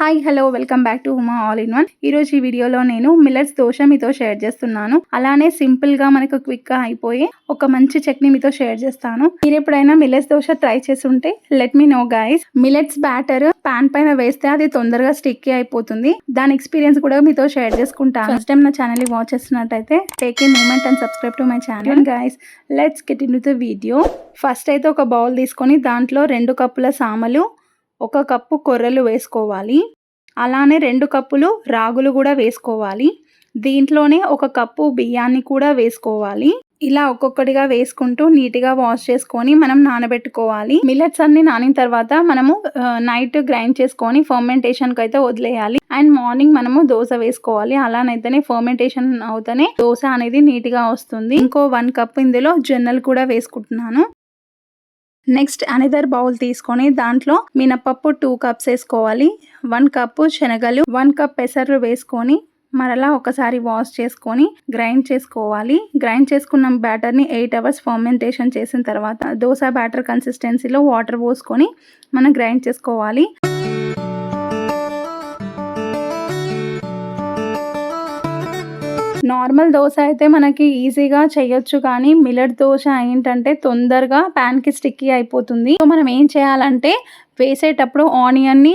Hi hello welcome back to Uma all in one ఈ రోజు ఈ వీడియోలో నేను మిల్లెట్స్ దోశ మీతో షేర్ చేస్తున్నాను. అలానే సింపుల్గా మనకు క్విక్గా అయిపోయి ఒక మంచి చట్నీ మీతో షేర్ చేస్తాను. మీరు ఎప్పుడైనా మిల్లెట్స్ దోశ ట్రై చేసి ఉంటే let me know guys millets batter pan పైన వేస్తే అది తొందరగా స్టిక్కీ అయిపోతుంది. దాని ఎక్స్పీరియన్స్ కూడా మీతో షేర్ చేసుకుంటాను. ఫస్ట్ టైం నా channel watch చేస్తున్నట్టయితే take a moment and subscribe to my channel guys let's get in the video first అయితే ఒక బౌల్ తీసుకొని దాంట్లో రెండు కప్పుల సామలు ఒక కప్పు కొర్రలు వేసుకోవాలి. అలానే రెండు కప్పులు రాగులు కూడా వేసుకోవాలి. దీంట్లోనే ఒక కప్పు బియ్యాన్ని కూడా వేసుకోవాలి. ఇలా ఒక్కొక్కటిగా వేసుకుంటూ నీట్గా వాష్ చేసుకొని మనం నానబెట్టుకోవాలి. మిల్లెట్స్ అన్ని నానిన తర్వాత మనము నైట్ గ్రైండ్ చేసుకొని ఫర్మెంటేషన్కి అయితే వదిలేయాలి. అండ్ మార్నింగ్ మనము దోశ వేసుకోవాలి. అలానైతేనే ఫర్మెంటేషన్ అవుతేనే దోశ అనేది నీట్గా వస్తుంది. ఇంకో వన్ కప్ ఇందులో జొన్నలు కూడా వేసుకుంటున్నాను. నెక్స్ట్ అనదర్ బౌల్ తీసుకొని దాంట్లో మినపప్పు టూ కప్స్ వేసుకోవాలి. వన్ కప్పు శనగలు వన్ కప్ పెసర్లు వేసుకొని మరలా ఒకసారి వాష్ చేసుకొని గ్రైండ్ చేసుకోవాలి. గ్రైండ్ చేసుకున్న బ్యాటర్ని ఎయిట్ అవర్స్ ఫర్మెంటేషన్ చేసిన తర్వాత దోశ బ్యాటర్ కన్సిస్టెన్సీలో వాటర్ పోసుకొని మనం గ్రైండ్ చేసుకోవాలి. నార్మల్ దోశ అయితే మనకి ఈజీగా చేయొచ్చు కానీ మిల్లెట్ దోశ ఏంటంటే తొందరగా ప్యాన్కి స్టిక్కీ అయిపోతుంది. సో మనం ఏం చేయాలంటే వేసేటప్పుడు ఆనియన్ని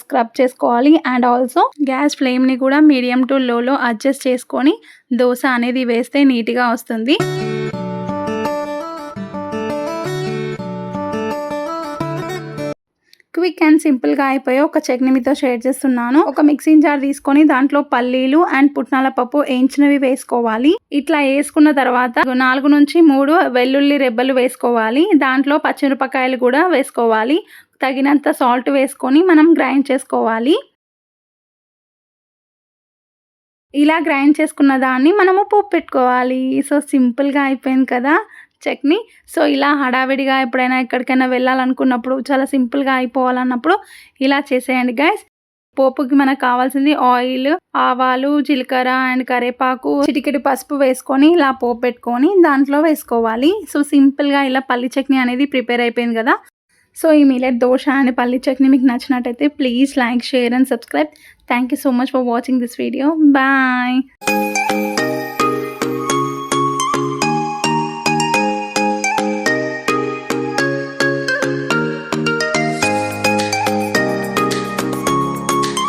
స్క్రబ్ చేసుకోవాలి. అండ్ ఆల్సో గ్యాస్ ఫ్లేమ్ని కూడా మీడియం టు లోలో అడ్జస్ట్ చేసుకొని దోశ అనేది వేస్తే నీట్గా వస్తుంది. క్విక్ అండ్ సింపుల్గా అయిపోయి ఒక చట్నీ మీతో షేర్ చేస్తున్నాను. ఒక మిక్సింగ్ జార్ తీసుకొని దాంట్లో పల్లీలు అండ్ పుట్నాల పప్పు వేయించినవి వేసుకోవాలి. ఇట్లా వేసుకున్న తర్వాత నాలుగు నుంచి మూడు వెల్లుల్లి రెబ్బలు వేసుకోవాలి. దాంట్లో పచ్చిమిరపకాయలు కూడా వేసుకోవాలి. తగినంత సాల్ట్ వేసుకొని మనం గ్రైండ్ చేసుకోవాలి. ఇలా గ్రైండ్ చేసుకున్న దాన్ని మనము పోపు పెట్టుకోవాలి. సో సింపుల్గా అయిపోయింది కదా. చట్నీ సో ఇలా హడావిడిగా ఎప్పుడైనా ఎక్కడికైనా వెళ్ళాలనుకున్నప్పుడు చాలా సింపుల్గా అయిపోవాలన్నప్పుడు ఇలా చేసేయండి గైస్. పోపుకి మనకు కావాల్సింది ఆయిల్ ఆవాలు జీలకర్ర అండ్ కరేపాకు చిటికెడి పసుపు వేసుకొని ఇలా పోపు పెట్టుకొని దాంట్లో వేసుకోవాలి. సో సింపుల్గా ఇలా పల్లి చట్నీ అనేది ప్రిపేర్ అయిపోయింది కదా. సో ఈ మిలెట్ దోశ అండ్ పల్లి చట్నీ మీకు నచ్చినట్టయితే please like share and subscribe. Thank you so much for watching this video. Bye.